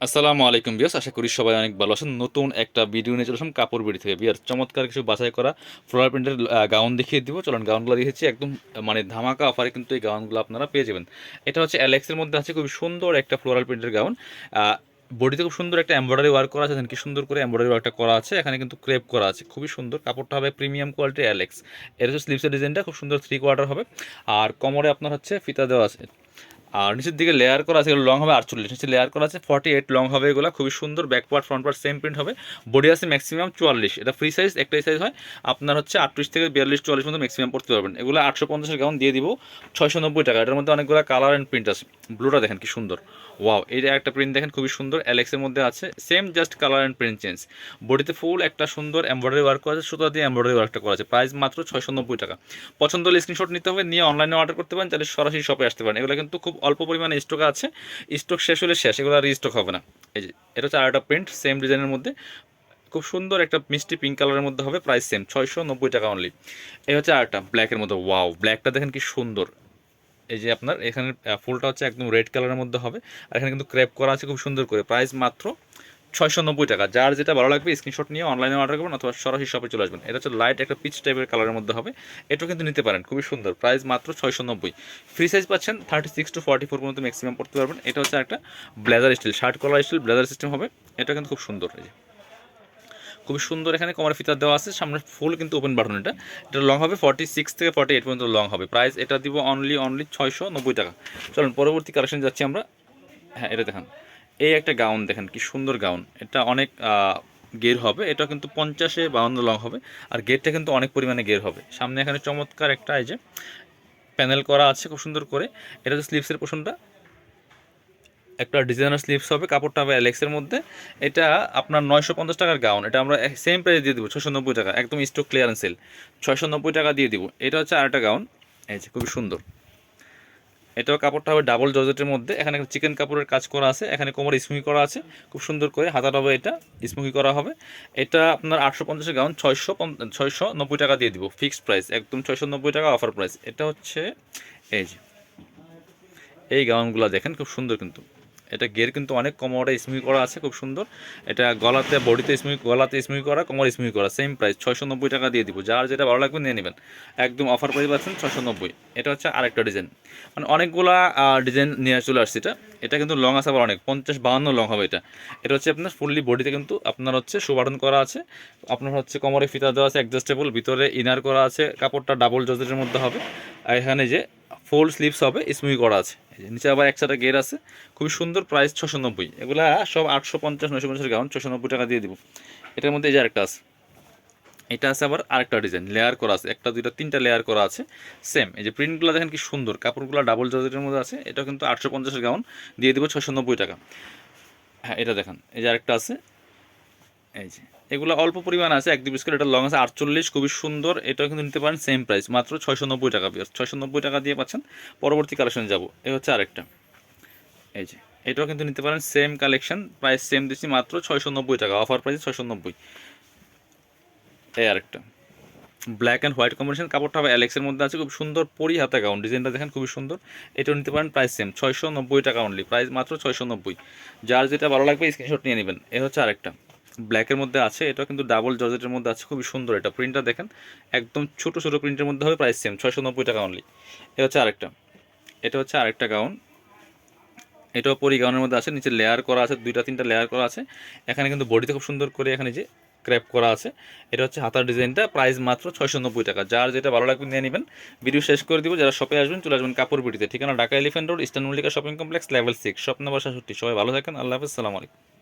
আসসালামু আলাইকুম বিয়াস আশা করি সবাই অনেক ভালো আছেন। নতুন একটা ভিডিও নিয়ে চলে আসলাম কাপড় বিড়ি থেকে। বিয়ার চমৎকার কিছু বাছাই করা ফ্লোরাল প্রিন্টের গাউন দেখিয়ে দিব। চলুন গাউনগুলো দিয়েছি একদম মানে ধামাকা অফারে কিন্তু এই গাউনগুলো আপনারা পেয়ে যাবেন। এটা হচ্ছে অ্যালেক্সের মধ্যে আছে খুবই সুন্দর একটা ফ্লোরাল প্রিন্টের গাউন বডিতে খুব সুন্দর একটা এমব্রয়ডারি ওয়ার্ক করা আছে। কি সুন্দর করে এমব্রয়ডারি ওয়ার্কটা করা আছে। এখানে কিন্তু ক্রেপ করা আছে। খুবই সুন্দর। কাপড়টা হবে প্রিমিয়াম কোয়ালিটি অ্যালেক্স এর হচ্ছে স্লিপসের ডিজাইনটা খুব সুন্দর থ্রি কোয়ার্টার হবে। আর কোমরে আপনার হচ্ছে ফিতা দেওয়া আছে। আর নিচের দিকে লেয়ার করা আছে লং হবে আটচল্লিশ। নিচে লেয়ার করা আছে ফর্টি এইট লং হবে এগুলো, খুবই সুন্দর back part front part same print হবে। বডি আছে ম্যাক্সিমাম চুয়াল্লিশ। এটা ফ্রি সাইজ একটাই সাইজ হয়, আপনার হচ্ছে আটত্রিশ থেকে বিয়াল্লিশ, চুয়াল্লিশ মতো ম্যাক্সিমাম পড়তে পারবেন। এগুলো আটশো পঞ্চাশের গাউন দিয়ে দিব ছয়শো নব্বই টাকা। এটার মধ্যে অনেকগুলো কালার অ্যান্ড প্রিন্ট আছে। ব্লুটা দেখেন কি সুন্দর। ওয়াও এটা একটা প্রিন্ট দেখেন খুবই সুন্দর অ্যালেক্সের মধ্যে আছে। Same just colour and print change বডিতে ফুল একটা সুন্দর এমব্রয়ডারি ওয়ার্ক করা আছে, সুতা দিয়ে এমব্রয়ডারি ওয়ার্কটা করা আছে। প্রাইস মাত্র ছয়শো নব্বই টাকা। পছন্দ হলে স্ক্রিনশট নিতে হবে, নিয়ে অনলাইনে অর্ডার করতে পারেন তাহলে সরাসরি শপে আসতে পারেন। এগুলো কিন্তু খুব অল্প পরিমাণে স্টক আছে। স্টক শেষ হলে শেষ, এগুলো আর স্টক হবে না। এই যে, এটা হচ্ছে আরেকটা প্রিন্ট সেম ডিজাইনের মধ্যে। খুব সুন্দর একটা মিষ্টি পিঙ্ক কালারের মধ্যে হবে প্রাইস সেম ছয়শো নব্বই টাকা অনলি এই হচ্ছে আরেকটা ব্ল্যাকের মধ্যে ওয়াও ব্ল্যাকটা দেখেন কি সুন্দর। এই যে আপনার, এখানে ফুলটা হচ্ছে একদম রেড কালারের মধ্যে হবে। আর এখানে কিন্তু ক্র্যাপ করা আছে খুব সুন্দর করে। প্রাইস মাত্র ছয়শো নব্বই টাকা। যার যেটা ভালো লাগবে স্ক্রিনশট নিয়ে অনলাইনে অর্ডার করবেন অথবা সরাসরি শপে চলে আসবেন। এটা হচ্ছে লাইট একটা পিচ টাইপের কালারের মধ্যে হবে। এটাও কিন্তু নিতে পারেন, খুবই সুন্দর। প্রাইস মাত্র ছয়শো নব্বই। ফ্রি সাইজ পাচ্ছেন thirty six to forty four পর্যন্ত ম্যাক্সিমাম পড়তে পারবেন। এটা হচ্ছে একটা blazer style shirt collar style blazer system হবে। এটা কিন্তু খুব সুন্দর, এই খুবই সুন্দর এখানে কমার ফিতার দেওয়া আছে। সামনে ফুল কিন্তু ওপেন বাটন এটা। এটা লং হবে ফর্টি সিক্স থেকে ফর্টি এইট পর্যন্ত লং হবে। প্রাইস এটা দিব অনলি অনলি ছয়শো নব্বই টাকা। চলুন, পরবর্তী কালেকশন যাচ্ছি আমরা। হ্যাঁ এটা দেখেন। এই একটা গাউন দেখেন, কি সুন্দর গাউন। এটা অনেক গের হবে। এটা কিন্তু পঞ্চাশে বাউন্ন লং হবে। আর গেরটা কিন্তু অনেক পরিমাণে গের হবে। সামনে এখানে চমৎকার একটা এই যে প্যানেল করা আছে খুব সুন্দর করে। এটা হচ্ছে স্লিপসের পোষণটা একটা ডিজাইনার স্লিপস হবে, কাপড়টা হবে অ্যালেক্সের মধ্যে। এটা আপনার নয়শো পঞ্চাশ টাকার গাউন। এটা আমরা সেম প্রাইস দিয়ে দিব ছশো নব্বই টাকা। একদম স্টক ক্লিয়ারেন্স সেল ছয়শো নব্বই টাকা দিয়ে দিব। এটা হচ্ছে আরেকটা গাউন। এই যে, খুবই সুন্দর। এটাও কাপড়টা হবে ডাবল জর্জেটের মধ্যে। এখানে চিকেন কাপড়ের কাজ করা আছে, এখানে কোমর স্মুকি করা আছে। খুব সুন্দর করে হাতাটা হবে এটা, স্মুকি করা হবে। এটা আপনার আটশো পঞ্চাশের গাউন ছয়শো ছয়শো নব্বই টাকা দিয়ে দিব ফিক্সড প্রাইস একদম ছয়শো নব্বই টাকা অফার প্রাইস এটা হচ্ছে, এই যে, এই গাউনগুলো দেখেন, খুব সুন্দর কিন্তু। এটা গের কিন্তু অনেক কোমরে স্মুই করা আছে, খুব সুন্দর। এটা গলাতে, বডিতে স্মুই, গলাতে স্মুই করা, কোমর স্মুই করা সেম প্রাইস ছয়শো নব্বই টাকা দিয়ে দিব। যার যেটা ভালো লাগবে নিয়ে নেবেন। একদম অফার প্রাইস পাচ্ছেন ছয়শো নব্বই এটা হচ্ছে আরেকটা ডিজাইন মানে অনেকগুলা ডিজাইন নিয়ে চলে আসছে এটা। এটা কিন্তু লং আছে আবার অনেক, পঞ্চাশ বাহান্ন লং হবে এটা। এটা হচ্ছে আপনার ফুললি বডিতে কিন্তু আপনার হচ্ছে সুবাটন করা আছে। আপনার হচ্ছে কোমরে ফিতা দেওয়া আছে অ্যাডজাস্টেবল ভিতরে ইনার করা আছে, কাপড়টা ডাবল জজেটের মধ্যে হবে। আর এখানে যে ফুল স্লিপস হবে স্মুই করা আছে। নিচে আবার একসাথে গের আছে। খুবই সুন্দর প্রাইস ছশো নব্বই। এগুলা সব আটশো পঞ্চাশ নশো পঞ্চাশ গাউন ছশো নব্বই টাকা দিয়ে দিব। এটার মধ্যে এই যে আরেকটা আছে। এটা আছে আবার আরেকটা ডিজাইন লেয়ার করা আছে। একটা, দুইটা, তিনটা লেয়ার করা আছে। সেম এই যে প্রিন্টগুলো দেখেন কি সুন্দর। কাপড়গুলো ডাবল জর্জেটের মধ্যে আছে। এটা কিন্তু আটশো পঞ্চাশের গাউন দিয়ে দিব ছশো নব্বই টাকা। হ্যাঁ এটা দেখেন। এই যে আরেকটা আছে। এই যে, এগুলো অল্প পরিমাণ আছে, এক দুই পিস করে, এটা লং আছে, আটচল্লিশ, খুবই সুন্দর, এটাও কিন্তু নিতে পারেন সেম প্রাইস মাত্র ছয়শো নব্বই টাকা পিস ছয়শো নব্বই টাকা দিয়ে পাচ্ছেন, পরবর্তী কালেকশনে যাব, এ হচ্ছে আরেকটা, এই যে, এটাও কিন্তু নিতে পারেন সেম কালেকশন প্রাইস সেম দিচ্ছি, মাত্র ছয়শো নব্বই টাকা অফার প্রাইস ছয়শো নব্বই এই আরেকটা ব্ল্যাক অ্যান্ড হোয়াইট কম্বিনেশন কাপড়টা হবে অ্যালেক্সের মধ্যে আছে, খুব সুন্দর, পরি হাতা গাউন ডিজাইনটা দেখেন, খুবই সুন্দর, এটাও নিতে পারেন প্রাইস সেম ছয়শো নব্বই টাকা অনলি প্রাইস মাত্র ছয়শো নব্বই যার যেটা ভালো লাগবে স্ক্রিনশট নিয়ে নেবেন, এ হচ্ছে আরেকটা। ব্ল্যাকের মধ্যে আছে এটা কিন্তু ডাবল জর্জেটের মধ্যে আছে, খুবই সুন্দর এটা প্রিন্টটা দেখেন, একদম ছোটো ছোটো প্রিন্টের মধ্যে হবে প্রাইস সেম ছয়শো নব্বই টাকা অনলি এ হচ্ছে আরেকটা, এটা হচ্ছে আরেকটা গাউন এটাও পরি গাউনের মধ্যে আছে, নিচে লেয়ার করা আছে, দুইটা তিনটা লেয়ার করা আছে, এখানে কিন্তু বডিতে খুব সুন্দর করে এখানে যে ক্র্যাপ করা আছে, এটা হচ্ছে হাতার ডিজাইনটা প্রাইস মাত্র ছয়শো নব্বই টাকা, যার যেটা ভালো লাগবে নিয়ে নেবেন। ভিডিও শেষ করে দিব, যারা শপে আসবেন, চলে আসবেন কাপড় বিটিতে, ঠিকানা Dhaka elephant road eastern Mallika shopping complex level six shop number সাতষট্টি সবাই ভালো থাকেন, আল্লাহ হাফিজ, সালাম আলাইকুম।